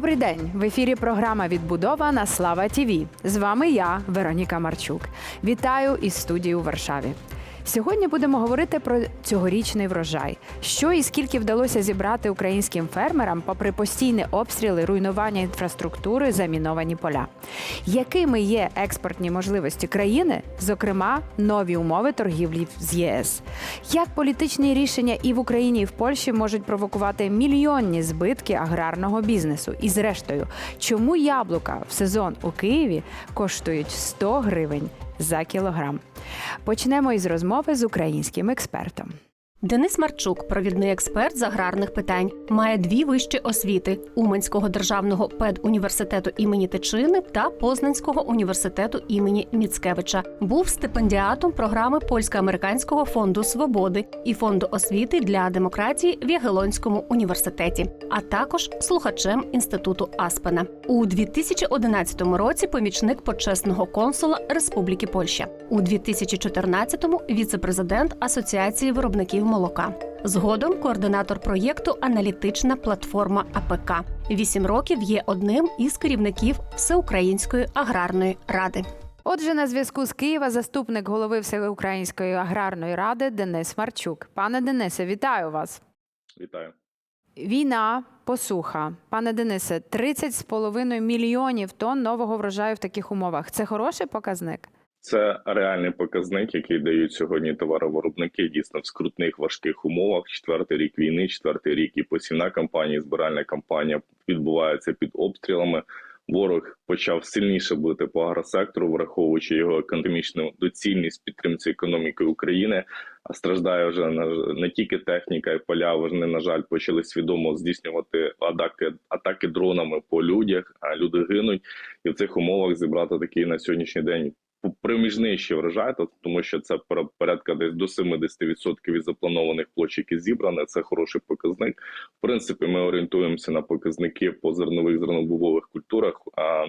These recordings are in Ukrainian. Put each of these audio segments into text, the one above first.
Добрий день! В ефірі програма Відбудова на Слава Тіві. З вами я, Вероніка Марчук. Вітаю із студії у Варшаві. Сьогодні будемо говорити про цьогорічний врожай, що і скільки вдалося зібрати українським фермерам, попри постійні обстріли, руйнування інфраструктури, заміновані поля. Якими є експортні можливості країни, зокрема нові умови торгівлі з ЄС? Як політичні рішення і в Україні, і в Польщі можуть провокувати мільйонні збитки аграрного бізнесу? І зрештою, чому яблука в сезон у Києві коштують 100 гривень за кілограм? Почнемо із розмови з українським експертом. Денис Марчук, провідний експерт з аграрних питань, має дві вищі освіти Уманського державного педуніверситету імені Тичини та Познанського університету імені Міцкевича. Був стипендіатом програми Польсько-американського фонду свободи і фонду освіти для демократії в Ягелонському університеті, а також слухачем інституту Аспена. У 2011 році помічник почесного консула Республіки Польща. У 2014-му віцепрезидент Асоціації виробників молока. Згодом координатор проєкту Аналітична платформа АПК. Вісім років є одним із керівників Всеукраїнської аграрної ради. Отже, на зв'язку з Києва заступник голови Всеукраїнської аграрної ради Денис Марчук. Пане Денисе, вітаю вас. Вітаю. Війна, посуха. Пане Денисе, 30,5 мільйонів тонн нового врожаю в таких умовах. Це хороший показник? Це реальний показник, який дають сьогодні товаровиробники дійсно в скрутних важких умовах. Четвертий рік війни, четвертий рік і посівна кампанія, збиральна кампанія відбувається під обстрілами. Ворог почав сильніше бити по агросектору, враховуючи його економічну доцільність підтримці економіки України. А страждає вже не тільки техніка і поля. Вони на жаль почали свідомо здійснювати атаки атаки дронами по людях. А люди гинуть, і в цих умовах зібрати такий на сьогоднішній день приміжний ще врожай, тому що це пор- порядка десь до 70% від запланованих площ, які зібрані. Це хороший показник. В принципі, ми орієнтуємося на показники по зернових зернобобових культурах.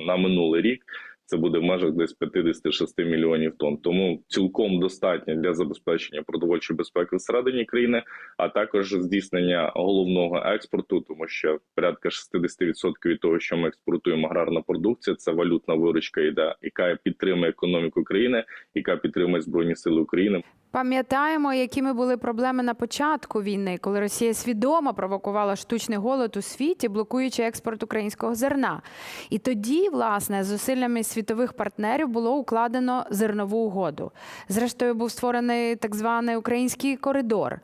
На минулий рік це буде в межах десь 56 мільйонів тонн. Тому цілком достатньо для забезпечення продовольчої безпеки всередині країни, а також здійснення головного експорту, тому що порядка 60% від того, що ми експортуємо аграрна продукція, це валютна виручка, яка підтримує економіку країни, яка підтримує збройні сили України. Пам'ятаємо, якими були проблеми на початку війни, коли Росія свідомо провокувала штучний голод у світі, блокуючи експорт українського зерна. І тоді, власне, зусиллями світових партнерів було укладено зернову угоду. Зрештою, був створений так званий український коридор.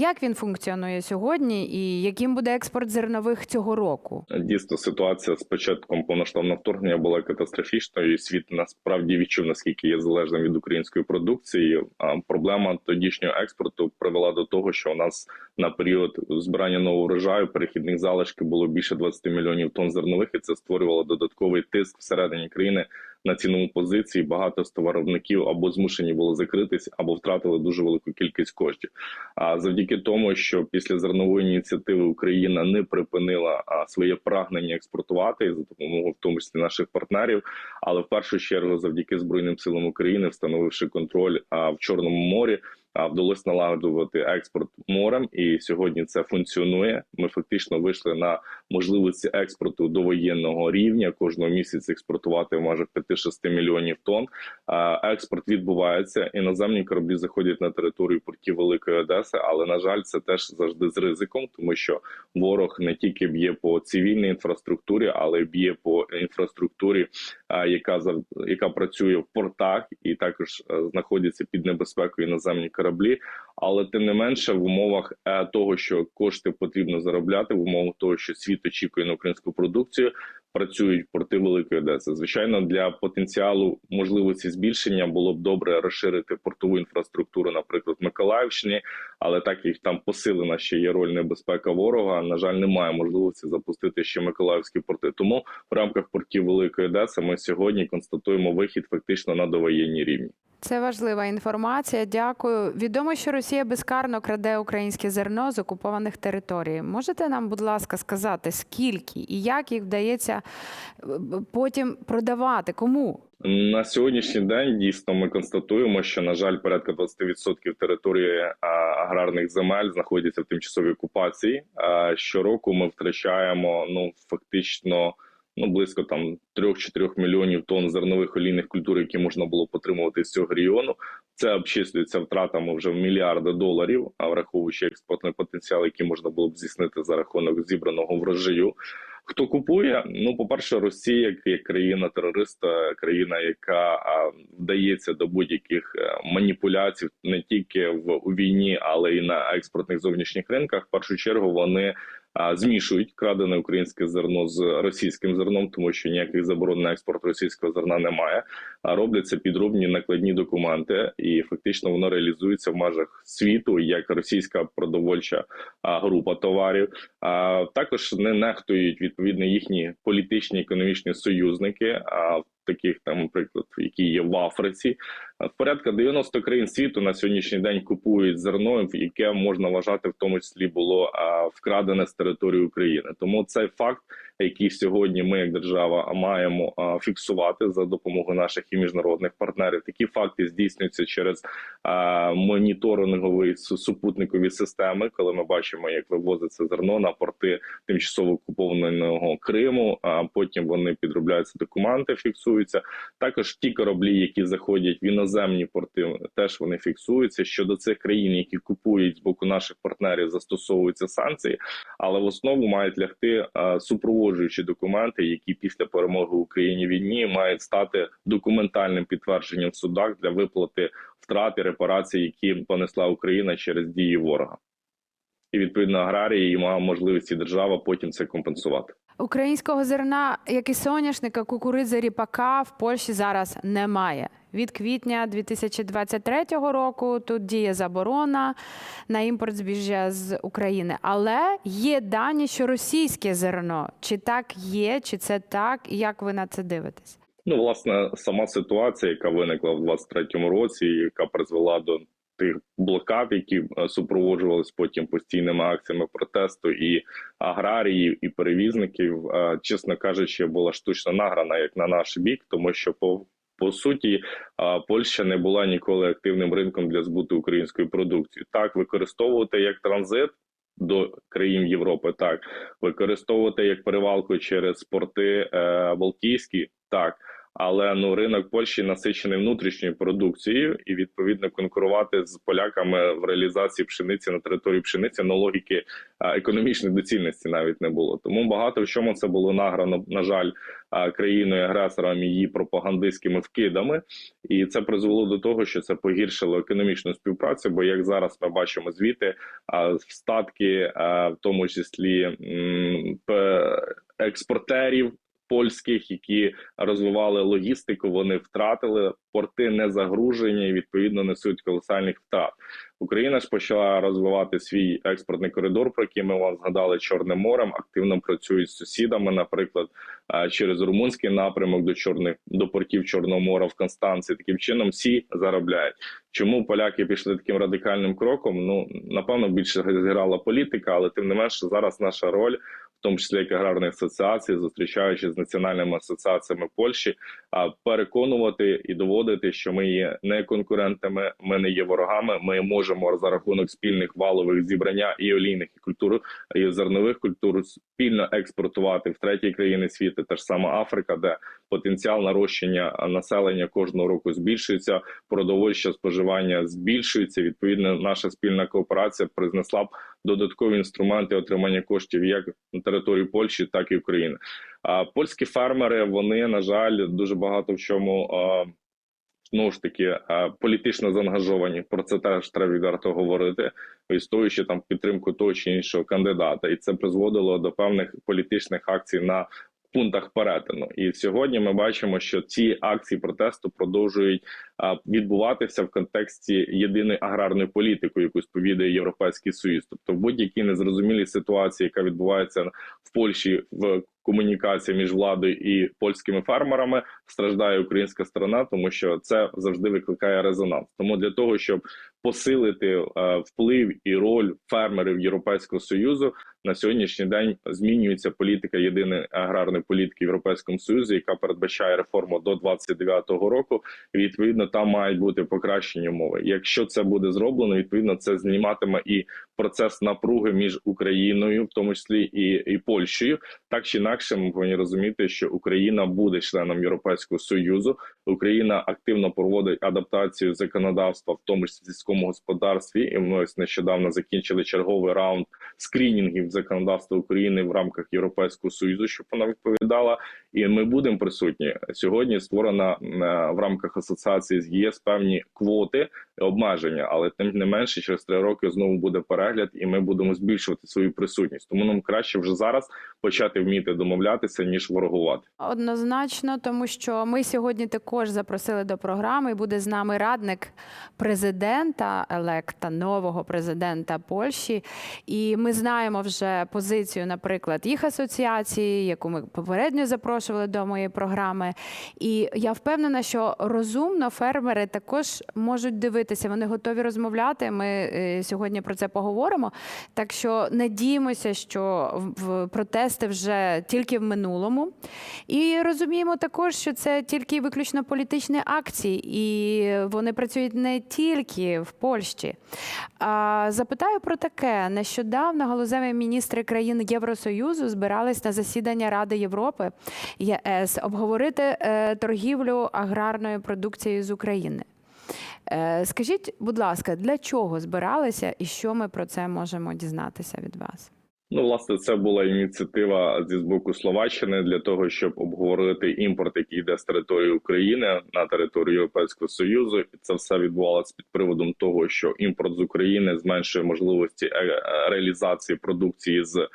Як він функціонує сьогодні, і яким буде експорт зернових цього року? Дійсно, ситуація з початком повноштабного вторгнення була катастрофічною. і Світ насправді відчув наскільки є залежним від української продукції. А проблема тодішнього експорту привела до того, що у нас на період збирання нового врожаю перехідних залишків було більше 20 мільйонів тонн зернових, і це створювало додатковий тиск всередині країни на цінову позиції. Багато з товаровників або змушені були закритись, або втратили дуже велику кількість коштів. А завдяки тому, що після зернової ініціативи Україна не припинила своє прагнення експортувати за допомогою, в тому числі наших партнерів, але в першу чергу, завдяки збройним силам України, встановивши контроль в Чорному морі. Вдалося налагодувати експорт морем, і сьогодні це функціонує. Ми фактично вийшли на можливості експорту до воєнного рівня кожного місяця експортувати межах 5-6 мільйонів тонн. Експорт відбувається. Іноземні кораблі заходять на територію портів Великої Одеси, але на жаль, це теж завжди з ризиком, тому що ворог не тільки б'є по цивільній інфраструктурі, але й б'є по інфраструктурі, яка яка працює в портах, і також е, знаходяться під небезпекою іноземні кораблі. Але тим не менше, в умовах е, того, що кошти потрібно заробляти, в умовах того, що світ очікує на українську продукцію, працюють порти Великої Одеси. Звичайно, для потенціалу можливості збільшення було б добре розширити портову інфраструктуру, наприклад, в Миколаївщині, але так як там посилена ще є роль небезпека ворога. На жаль, немає можливості запустити ще Миколаївські порти. Тому в рамках портів Великої Одеси ми сьогодні констатуємо вихід фактично на довоєнні рівні. Це важлива інформація. Дякую. Відомо, що Росія безкарно краде українське зерно з окупованих територій. Можете нам, будь ласка, сказати, скільки і як їх вдається е, потім продавати? Кому? На сьогоднішній день дійсно ми констатуємо, що на жаль, порядка 20% території аграрних земель знаходяться в тимчасовій окупації. А щороку ми втрачаємо ну фактично ну близько там 3-4 мільйонів тонн зернових олійних культур, які можна було потримувати з цього регіону. Це обчислюється втратами вже в мільярди доларів, а враховуючи експортний потенціал, який можна було б здійснити за рахунок зібраного врожаю. Хто купує? Ну, по-перше, Росія як, як країна-терориста, країна, яка вдається до будь-яких е, маніпуляцій не тільки в війні, але й на експортних зовнішніх ринках. В першу чергу вони змішують крадене українське зерно з російським зерном, тому що ніяких заборон на експорт російського зерна немає. А робляться підробні накладні документи, і фактично воно реалізується в межах світу як російська продовольча група товарів. А також не нехтують відповідно їхні політичні економічні союзники. А таких там, наприклад, які є в Африці, порядка 90 країн світу на сьогоднішній день купують зерно, яке можна вважати в тому числі було вкрадене з території України. Тому цей факт, який сьогодні ми, як держава, маємо фіксувати за допомогою наших і міжнародних партнерів. Такі факти здійснюються через моніторингові супутникові системи, коли ми бачимо, як вивозиться зерно на порти тимчасово окупованого Криму. А потім вони підробляються документи, фіксуються. Також ті кораблі, які заходять в іноземні порти, теж вони фіксуються. Щодо цих країн, які купують з боку наших партнерів, застосовуються санкції, але в основу мають лягти супроводжуючі документи, які після перемоги Україні війні мають стати документальним підтвердженням в судах для виплати втрат і репарацій, які понесла Україна через дії ворога. І відповідно аграрії і мала можливість і держава потім це компенсувати. Українського зерна, як і соняшника, кукурудзи, ріпака в Польщі зараз немає. Від квітня 2023 року тут діє заборона на імпорт збіжжя з України. Але є дані, що російське зерно. Чи так є, чи це так, і як ви на це дивитесь? Ну, власне, сама ситуація, яка виникла в 23-му році, яка призвела до тих блокад, які е, супроводжувалися потім постійними акціями протесту, і аграріїв, і перевізників, е, чесно кажучи, була штучно награна як на наш бік, тому що по по суті, Польща не була ніколи активним ринком для збуту української продукції. Так, використовувати як транзит до країн Європи, так використовувати як перевалку через порти е, Балтійські, так. Але ну ринок Польщі насичений внутрішньою продукцією, і відповідно конкурувати з поляками в реалізації пшениці на території пшениці на логіки економічної доцільності навіть не було. Тому багато в чому це було награно, на жаль, країною агресором її пропагандистськими вкидами, і це призвело до того, що це погіршило економічну співпрацю. Бо як зараз ми бачимо звіти, а статки, в тому числі експортерів польських, які розвивали логістику, вони втратили порти не загружені і відповідно несуть колосальних втрат. Україна ж почала розвивати свій експортний коридор, про який ми вам згадали Чорним морем. Активно працюють з сусідами, наприклад, через румунський напрямок до чорних до портів Чорного моря в Констанції. Таким чином всі заробляють. Чому поляки пішли таким радикальним кроком? Ну напевно більше зіграла політика, але тим не менше зараз наша роль. Тому числі як аграрної асоціації, зустрічаючись з національними асоціаціями Польщі, а переконувати і доводити, що ми є не конкурентами, ми не є ворогами. Ми можемо за рахунок спільних валових зібрання і олійних і культур і зернових культур спільно експортувати в треті країни світу, та ж сама Африка, де потенціал нарощення населення кожного року збільшується, продовольче споживання збільшується. Відповідно, наша спільна кооперація признесла б додаткові інструменти отримання коштів як на території Польщі, так і України. А польські фермери вони на жаль дуже багато в чому. Знову ж таки, політично заангажовані про це теж треба відверто говорити, відстоюючи там підтримку того чи іншого кандидата, і це призводило до певних політичних акцій на пунктах перетину. І сьогодні ми бачимо, що ці акції протесту продовжують відбуватися в контексті єдиної аграрної політики, яку сповідує Європейський Союз. Тобто, в будь-якій незрозумілій ситуації, яка відбувається в Польщі в комунікації між владою і польськими фермерами, страждає українська сторона, тому що це завжди викликає резонанс. Тому для того, щоб посилити е, вплив і роль фермерів Європейського союзу на сьогоднішній день змінюється політика єдиної аграрної політики Європейському Союзі, яка передбачає реформу до 29-го року. І відповідно там мають бути покращені умови. Якщо це буде зроблено, відповідно це зніматиме і процес напруги між Україною, в тому числі і, і Польщею. Так чи інакше, ми повинні розуміти, що Україна буде членом Європейського союзу. Україна активно проводить адаптацію законодавства, в тому числі сільському господарстві. І ми ось нещодавно закінчили черговий раунд скрінінгів законодавства України в рамках Європейського союзу, щоб вона відповідала. І ми будемо присутні сьогодні. Створена е, в рамках асоціації з ЄС певні квоти обмеження, але тим не менше, через три роки знову буде перегляд, і ми будемо збільшувати свою присутність. Тому нам краще вже зараз почати вміти домовлятися ніж ворогувати. Однозначно, тому що ми сьогодні також запросили до програми. Буде з нами радник президента електа нового президента Польщі. І ми знаємо вже позицію, наприклад, їх асоціації, яку ми попередньо запрошували до моєї програми. І я впевнена, що розумно фермери також можуть дивитися. Вони готові розмовляти. Ми е, сьогодні про це поговоримо. Так що надіємося, що в протести вже тільки в минулому. І розуміємо також, що це тільки виключно політичні акції, і вони працюють не тільки в Польщі. А, запитаю про таке: нещодавно галузеві міністри країн Євросоюзу збирались на засідання Ради Європи ЄС обговорити е, торгівлю аграрною продукцією з України. Е, Скажіть, будь ласка, для чого збиралися і що ми про це можемо дізнатися від вас? Ну, власне, це була ініціатива зі боку Словаччини для того, щоб обговорити імпорт, який йде з території України на територію Європейського союзу, і це все відбувалося під приводом того, що імпорт з України зменшує можливості е, е, реалізації продукції з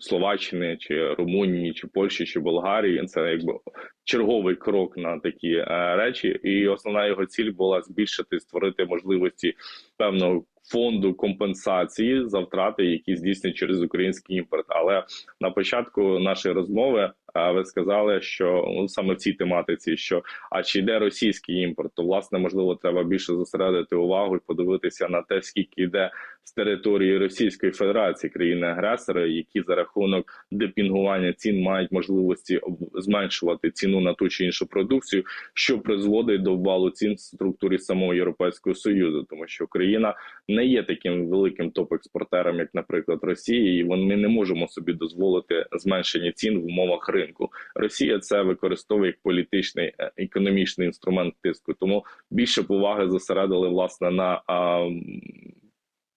Словаччини чи Румунії, чи Польщі, чи Болгарії. Це якби черговий крок на такі е, речі, і основна його ціль була збільшити створити можливості певного фонду компенсації за втрати, які здійснюють через український імпорт. Але на початку нашої розмови ви сказали, що ну, саме в цій тематиці, що а чи йде російський імпорт, то власне можливо треба більше зосередити увагу і подивитися на те, скільки йде з території Російської Федерації країни-агресори, які за рахунок депінгування цін мають можливості зменшувати ціну на ту чи іншу продукцію, що призводить до ввалу цін в структурі самого Європейського союзу, тому що Україна не є таким великим топ-експортером, як, наприклад, Росія, і ми не можемо собі дозволити зменшення цін в умовах ринку. Росія це використовує як політичний е, економічний інструмент тиску. Тому більше поваги зосередили власне на а,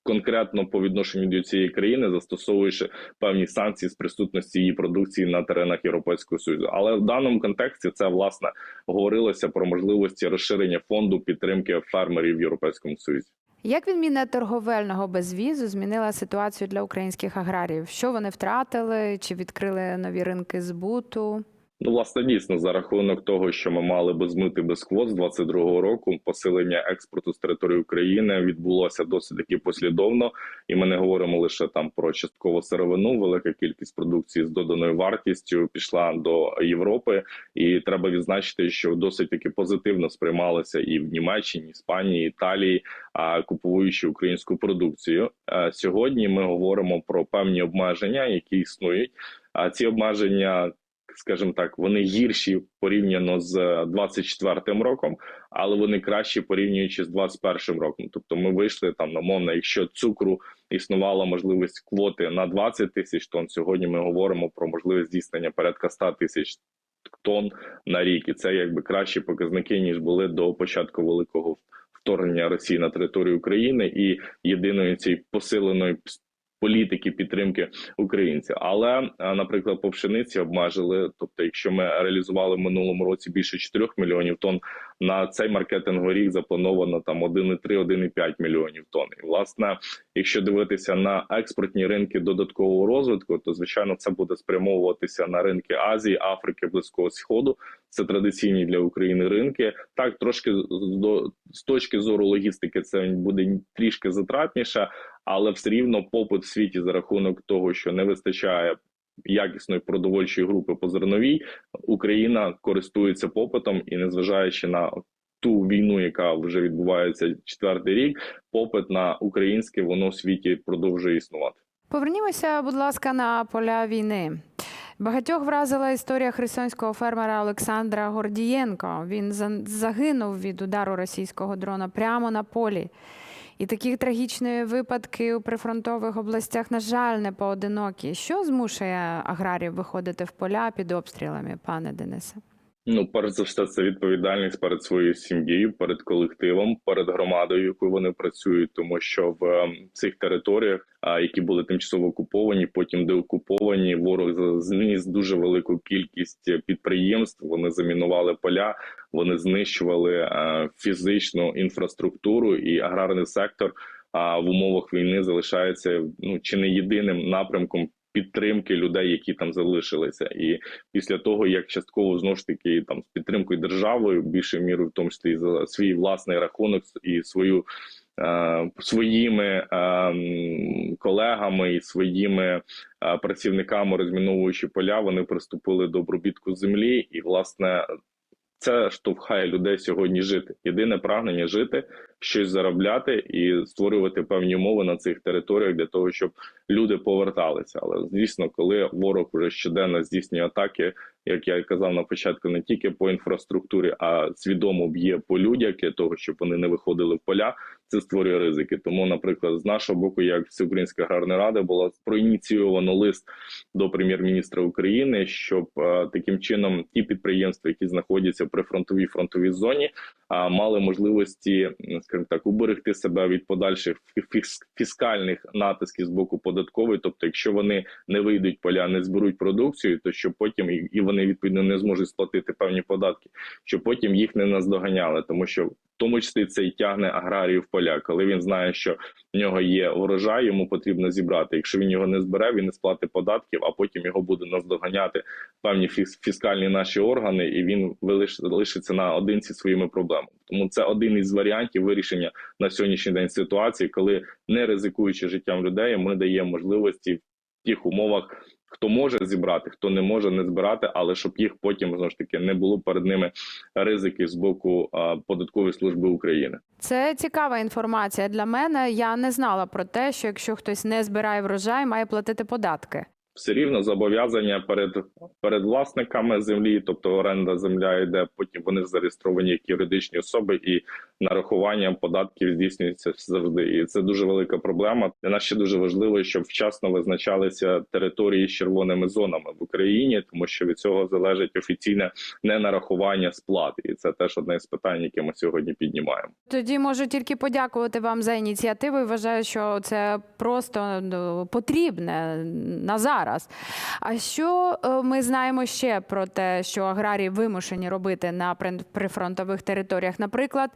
конкретно по відношенню до цієї країни, застосовуючи певні санкції з присутності її продукції на теренах Європейського союзу. Але в даному контексті це власне говорилося про можливості розширення фонду підтримки фермерів в Європейському Союзі. Як відміна торговельного безвізу змінила ситуацію для українських аграріїв? Що вони втратили? Чи відкрили нові ринки збуту? Ну, власне, дійсно, за рахунок того, що ми мали без мити без квот з 22-го року, посилення експорту з території України відбулося досить таки послідовно, і ми не говоримо лише там про часткову сировину. Велика кількість продукції з доданою вартістю пішла до Європи, і треба відзначити, що досить таки позитивно сприймалося і в Німеччині, Іспанії, Італії, купуючи українську продукцію. Сьогодні ми говоримо про певні обмеження, які існують. А ці обмеження скажімо так, вони гірші порівняно з 24-м роком, але вони кращі порівнюючи з 21-м роком. Тобто ми вийшли там на мовно, якщо цукру існувала можливість квоти на 20 тисяч тонн. Сьогодні ми говоримо про можливість здійснення порядка 100 тисяч тонн на рік, і це якби кращі показники ніж були до початку великого вторгнення Росії на територію України і єдиної цієї посиленої політики підтримки українців. Але, е, наприклад, по пшениці обмежили. Тобто, якщо ми реалізували в минулому році більше 4 мільйонів тонн на цей маркетинговий рік заплановано там 1,3-1,5 мільйонів тонн. І, власне, якщо дивитися на експортні ринки додаткового розвитку, то звичайно це буде спрямовуватися на ринки Азії, Африки, Близького Сходу. Це традиційні для України ринки. Так, трошки з- точки зору логістики, це буде трішки затратніше, але все рівно попит в світі за рахунок того, що не вистачає якісної продовольчої групи по зерновій, Україна користується попитом і, незважаючи на ту війну, яка вже відбувається четвертий рік, попит на українське воно в світі продовжує існувати. Повернімося, будь ласка, на поля війни. Багатьох вразила історія херсонського фермера Олександра Гордієнко. Він загинув від удару російського дрона прямо на полі. І такі трагічні випадки у прифронтових областях, на жаль, не поодинокі. Що змушує аграрів виходити в поля під обстрілами, пане Денисе? Ну, перш за все, це відповідальність перед своєю сім'єю, перед колективом, перед громадою, якою вони працюють, тому що в ем, цих територіях, які були тимчасово окуповані, потім деокуповані, ворог зніс дуже велику кількість підприємств. Вони замінували поля, вони знищували е, фізичну інфраструктуру і аграрний сектор. А в умовах війни залишається ну чи не єдиним напрямком підтримки людей, які там залишилися, і після того як частково знову ж таки там з підтримкою державою, більшою мірою, в тому числі за свій власний рахунок і свою е, своїми е, колегами і своїми е, працівниками, розміновуючи поля, вони приступили до обробітку землі, і власне це штовхає людей сьогодні жити. Єдине прагнення жити, щось заробляти і створювати певні умови на цих територіях для того, щоб люди поверталися. Але звісно, коли ворог вже щоденно здійснює атаки, як я казав на початку, не тільки по інфраструктурі, а свідомо б'є по людях для того, щоб вони не виходили в поля. Це створює ризики. Тому, наприклад, з нашого боку, як Всеукраїнська аграрна рада, було проініційовано лист до прем'єр-міністра України, щоб е, таким чином ті підприємства, які знаходяться при фронтовій фронтовій зоні, мали можливості, скажімо так, уберегти себе від подальших фіскальних натисків з боку податкової. Тобто, якщо вони не вийдуть поля, не зберуть продукцію, то що потім і вони відповідно не зможуть сплатити певні податки, що потім їх не наздоганяли, тому що тому числі це і тягне в поля, коли він знає, що в нього є урожай, йому потрібно зібрати. Якщо він його не збере, він не сплатить податків, а потім його буде наздоганяти певні фіс- фіскальні наші органи, і він лишиться наодинці своїми проблемами. Тому це один із варіантів вирішення на сьогоднішній день ситуації, коли не ризикуючи життям людей, ми даємо можливості в тих умовах. Хто може зібрати, хто не може не збирати, але щоб їх потім знову ж таки не було перед ними ризиків з боку податкової служби України. Це цікава інформація для мене. Я не знала про те, що якщо хтось не збирає врожай, має платити податки. Все рівно зобов'язання перед перед власниками землі, тобто оренда земля йде. Потім вони зареєстровані як юридичні особи, і нарахування податків здійснюється завжди. І це дуже велика проблема. Для нас ще дуже важливо, щоб вчасно визначалися території з червоними зонами в Україні, тому що від цього залежить офіційне ненарахування сплат, і це теж одне з питань, яке ми сьогодні піднімаємо. Тоді можу тільки подякувати вам за ініціативу. Вважаю, що це просто ну, потрібне на зараз. А що е, ми знаємо ще про те, що аграрії вимушені робити на при- прифронтових територіях? Наприклад,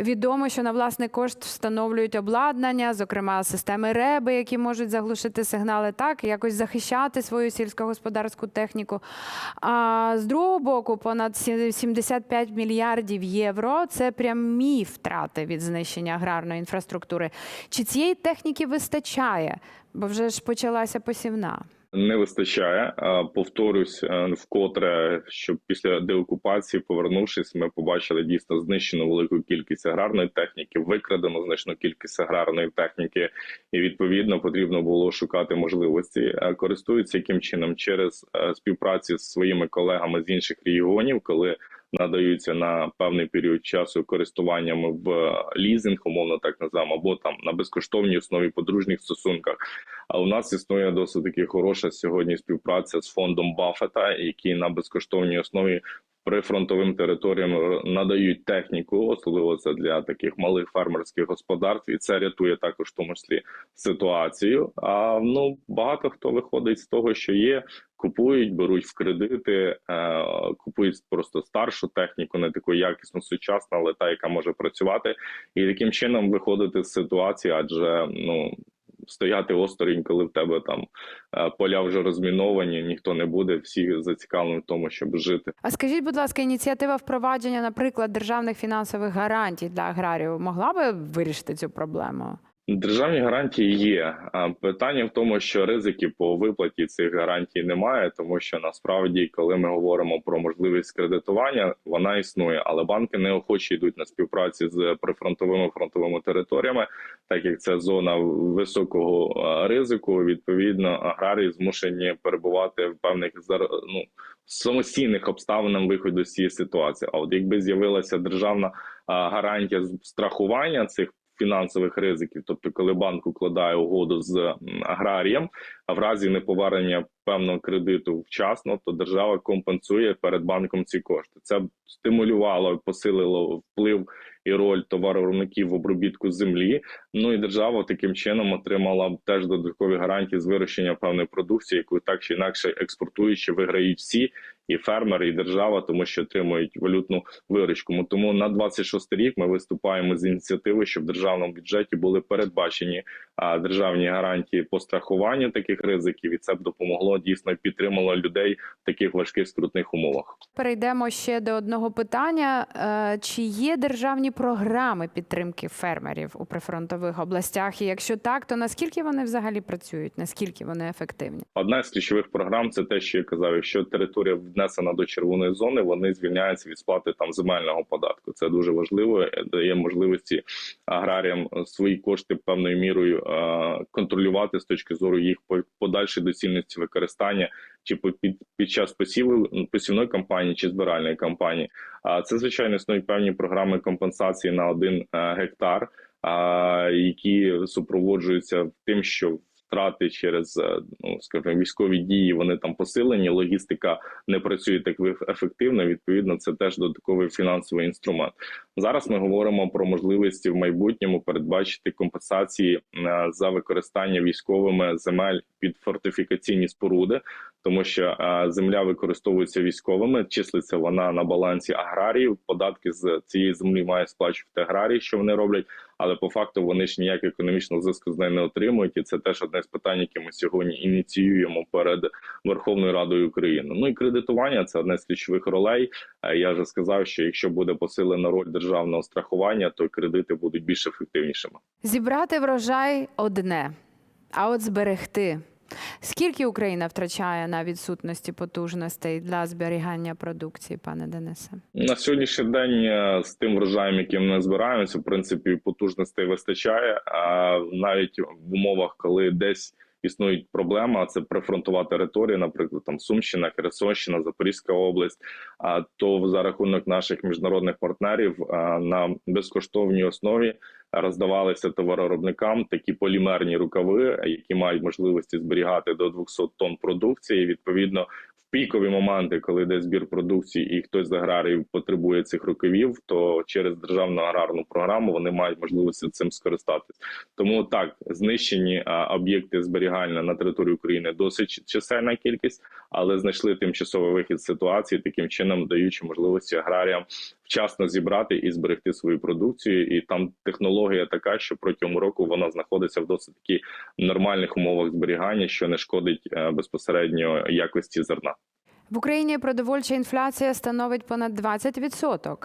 відомо, що на власний кошт встановлюють обладнання, зокрема системи реби, які можуть заглушити сигнали, так якось захищати свою сільськогосподарську техніку. А з другого боку, понад сі- 75 мільярдів євро це прямі втрати від знищення аграрної інфраструктури. Чи цієї техніки вистачає? Бо вже ж почалася посівна. Не вистачає. Повторюсь е, вкотре, що після деокупації, повернувшись, ми побачили дійсно знищену велику кількість аграрної техніки, викрадено значну кількість аграрної техніки, і відповідно потрібно було шукати можливості. Е, Користуються яким чином через співпрацю співпраці з своїми колегами з інших регіонів, коли надаються на певний період часу користуванням в лізинг, умовно так називаємо, або там на безкоштовній основі подружніх стосунках. А у нас існує досить таки хороша сьогодні співпраця з фондом Баффета, який на безкоштовній основі прифронтовим територіям надають техніку, особливо це для таких малих фермерських господарств, і це рятує також в тому числі ситуацію. А ну багато хто виходить з того, що є. Купують, беруть в кредити, е, купують просто старшу техніку, не таку якісно сучасну, але та, яка може працювати, і таким чином виходити з ситуації, адже ну стояти осторонь, коли в тебе там е, поля вже розміновані, ніхто не буде. Всі зацікавлені в тому, щоб жити. А скажіть, будь ласка, ініціатива впровадження, наприклад, державних фінансових гарантій для аграріїв могла би вирішити цю проблему? Державні гарантії є. Питання в тому, що ризики по виплаті цих гарантій немає, тому що насправді, коли ми говоримо про можливість кредитування, вона існує, але банки неохоче йдуть на співпраці з прифронтовими фронтовими територіями, так як це зона високого ризику. Відповідно, аграрії змушені перебувати в певних ну, самостійних обставинах виходу з цієї ситуації. А от якби з'явилася державна гарантія страхування цих фінансових ризиків, тобто, коли банк укладає угоду з аграрієм, а в разі неповернення певного кредиту вчасно, то держава компенсує перед банком ці кошти. Це стимулювало, посилило вплив і роль товаровиробників в обробітку землі. Ну і держава таким чином отримала б теж додаткові гарантії з вирощення певної продукції, яку так чи інакше експортуючи, виграють всі. І фермери, і держава, тому що отримують валютну виручку. Тому на 26 рік ми виступаємо з ініціативи, щоб в державному бюджеті були передбачені державні гарантії по страхуванню таких ризиків, і це б допомогло дійсно підтримало людей в таких важких скрутних умовах. Перейдемо ще до одного питання: Е, чи є державні програми підтримки фермерів у прифронтових областях? І якщо так, то наскільки вони взагалі працюють? Наскільки вони ефективні? Одна з ключових програм це те, що я казав. Якщо територія внесена до червоної зони, вони звільняються від сплати там земельного податку. Це дуже важливо. е, Дає можливості аграріям свої кошти певною мірою е, контролювати з точки зору їх по- подальшої доцільності використання чи по- під, під час посіву посівної кампанії чи збиральної кампанії. А це звичайно існують певні програми компенсації на один е, гектар, а, які супроводжуються тим, що втрати через е, ну скажімо, військові дії вони там посилені. Логістика не працює так ефективно. Відповідно, це теж додатковий фінансовий інструмент. Зараз ми говоримо про можливості в майбутньому передбачити компенсації е, за використання військовими земель під фортифікаційні споруди, тому що земля використовується військовими, числиться вона на балансі аграріїв. Податки з цієї землі має сплачувати аграрії, що вони роблять. Але по факту вони ж ніяк економічного зв'язку з нею не отримують, і це теж одне з питань, які ми сьогодні ініціюємо перед Верховною Радою України. Ну і кредитування це одне з ключових ролей. Е, Я вже сказав, що якщо буде посилена роль державного страхування, то кредити будуть більш ефективнішими. Зібрати врожай одне, а от зберегти. Скільки Україна втрачає на відсутності потужностей для зберігання продукції, пане Денисе? На сьогоднішній день е, з тим врожаєм, яким ми збираємося, в принципі, потужностей вистачає. А навіть в умовах, коли десь існують проблема. це прифронтова територія, наприклад, там Сумщина, Херсонщина, Запорізька область. А то за рахунок наших міжнародних партнерів на безкоштовній основі роздавалися товароробникам такі полімерні рукави, які мають можливості зберігати до 200 тонн продукції. Відповідно, пікові моменти, коли йде збір продукції, і хтось з аграріїв потребує цих рукавів, то через державну аграрну програму вони мають можливості цим скористатись. Тому так знищені об'єкти зберігання на території України досить чисельна кількість, але знайшли тимчасовий вихід з ситуації, таким чином даючи можливості аграріям вчасно зібрати і зберегти свою продукцію. І там технологія така, що протягом року вона знаходиться в досить таки нормальних умовах зберігання, що не шкодить е, безпосередньо якості зерна. В Україні продовольча інфляція становить понад 20%.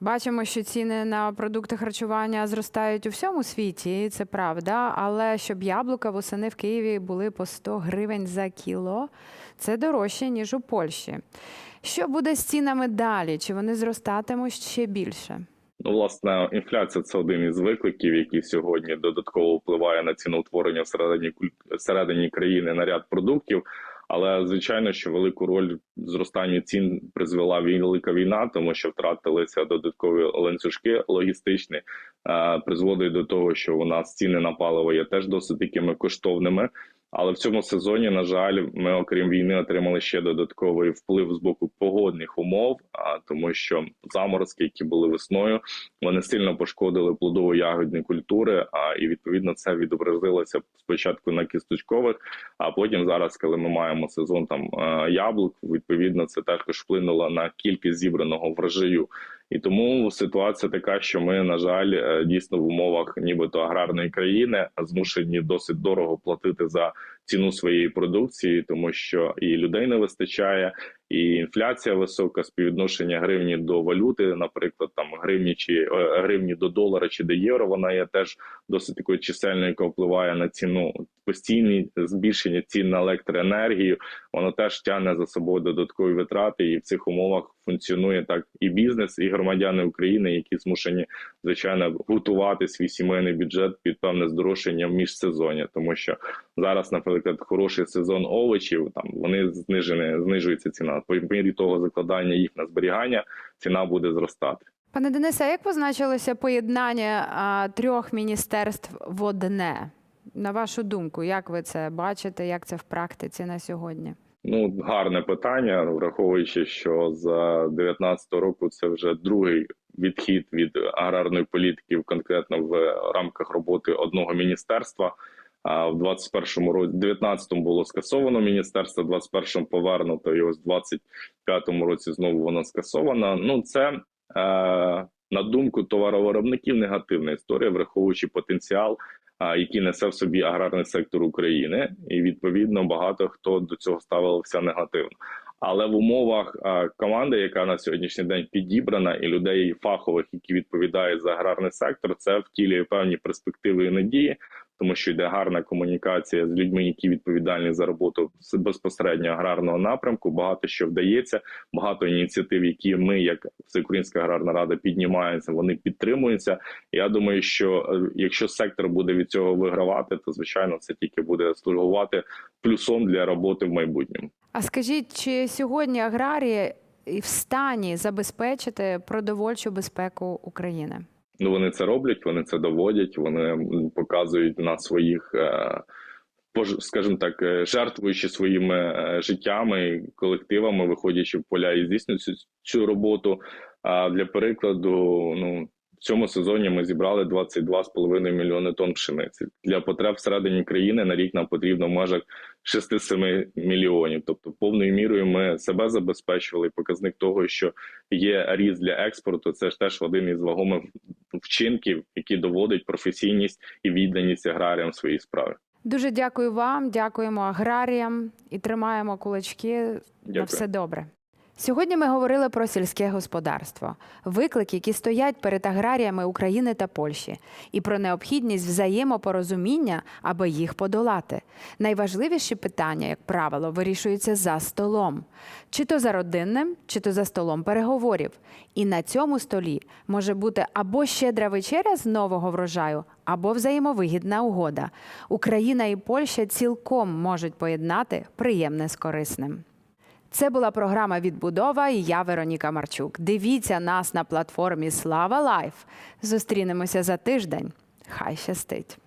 Бачимо, що ціни на продукти харчування зростають у всьому світі, і це правда. Але щоб яблука восени в Києві були по 100 гривень за кіло, це дорожче ніж у Польщі. Що буде з цінами далі? Чи вони зростатимуть ще більше? Ну, власне, інфляція це один із викликів, який сьогодні додатково впливає на ціноутворення всередині всередині країни на ряд продуктів. Але звичайно, що велику роль зростання цін призвела велика війна, тому що втратилися додаткові ланцюжки логістичні, е, призводить до того, що у нас ціни на паливо є теж досить такими коштовними. Але в цьому сезоні, на жаль, ми, окрім війни, отримали ще додатковий вплив з боку погодних умов, а тому, що заморозки, які були весною, вони сильно пошкодили плодово-ягодні культури. А і відповідно це відобразилося спочатку на кісточкових, а потім зараз, коли ми маємо сезон там яблук, відповідно це також вплинуло на кількість зібраного врожаю. І тому ситуація така, що ми, на жаль, е, дійсно в умовах нібито аграрної країни змушені досить дорого платити за ціну своєї продукції, тому що і людей не вистачає, і інфляція висока, співвідношення гривні до валюти, наприклад, там гривні чи е, гривні до долара чи до євро, вона є теж досить такою чисельною, яка впливає на ціну. Постійні збільшення цін на електроенергію, воно теж тягне за собою додаткові витрати, і в цих умовах функціонує так і бізнес, і громадяни України, які змушені звичайно готувати свій сімейний бюджет під певне здорожчання в міжсезоння, тому що зараз, наприклад, хороший сезон овочів, там вони знижені, знижується ціна. По мірі того закладання їх на зберігання ціна буде зростати. Пане Денисе, як позначилося поєднання а, трьох міністерств в одне? На вашу думку, як ви це бачите, як це в практиці на сьогодні? Ну, гарне питання, враховуючи, що за 19 року це вже другий відхід від аграрної політики, конкретно в рамках роботи одного міністерства. А в 21-му році, 19-му було скасовано міністерство, в 21-му повернуто, і ось в 25-му році знову воно скасовано. Ну, це е, на думку товаровиробників негативна історія, враховуючи потенціал який несе в собі аграрний сектор України, і відповідно багато хто до цього ставився негативно. Але в умовах команди, яка на сьогоднішній день підібрана, і людей фахових, які відповідають за аграрний сектор, це втілює певні перспективи і надії, тому що йде гарна комунікація з людьми, які відповідальні за роботу безпосередньо аграрного напрямку. Багато що вдається, багато ініціатив, які ми, як Всеукраїнська аграрна рада, піднімаємося, вони підтримуються. Я думаю, що е, якщо сектор буде від цього вигравати, то звичайно це тільки буде слугувати плюсом для роботи в майбутньому. А скажіть, чи сьогодні аграрії в стані забезпечити продовольчу безпеку України? Ну вони це роблять, вони це доводять, вони показують на своїх. е, Скажімо так, е, жертвуючи своїми е, життями, колективами, виходячи в поля і здійснюють цю, роботу. А для прикладу, ну в цьому сезоні ми зібрали 22,5 мільйони тонн пшениці. Для потреб всередині країни на рік нам потрібно в межах 6-7 мільйонів. Тобто, повною мірою ми себе забезпечували. Показник того, що є ріст для експорту, це ж теж один із вагомих вчинків, які доводить професійність і відданість аграріям своїй справі. Дуже дякую вам, дякуємо аграріям і тримаємо кулачки на все добре. Сьогодні ми говорили про сільське господарство, виклики, які стоять перед аграріями України та Польщі, і про необхідність взаємопорозуміння, аби їх подолати. Найважливіші питання, як правило, вирішуються за столом, чи то за родинним, чи то за столом переговорів. І на цьому столі може бути або щедра вечеря з нового врожаю, або взаємовигідна угода. Україна і Польща цілком можуть поєднати приємне з корисним. Це була програма Відбудова і я Вероніка Марчук. Дивіться нас на платформі Слава Лайф. Зустрінемося за тиждень. Хай щастить!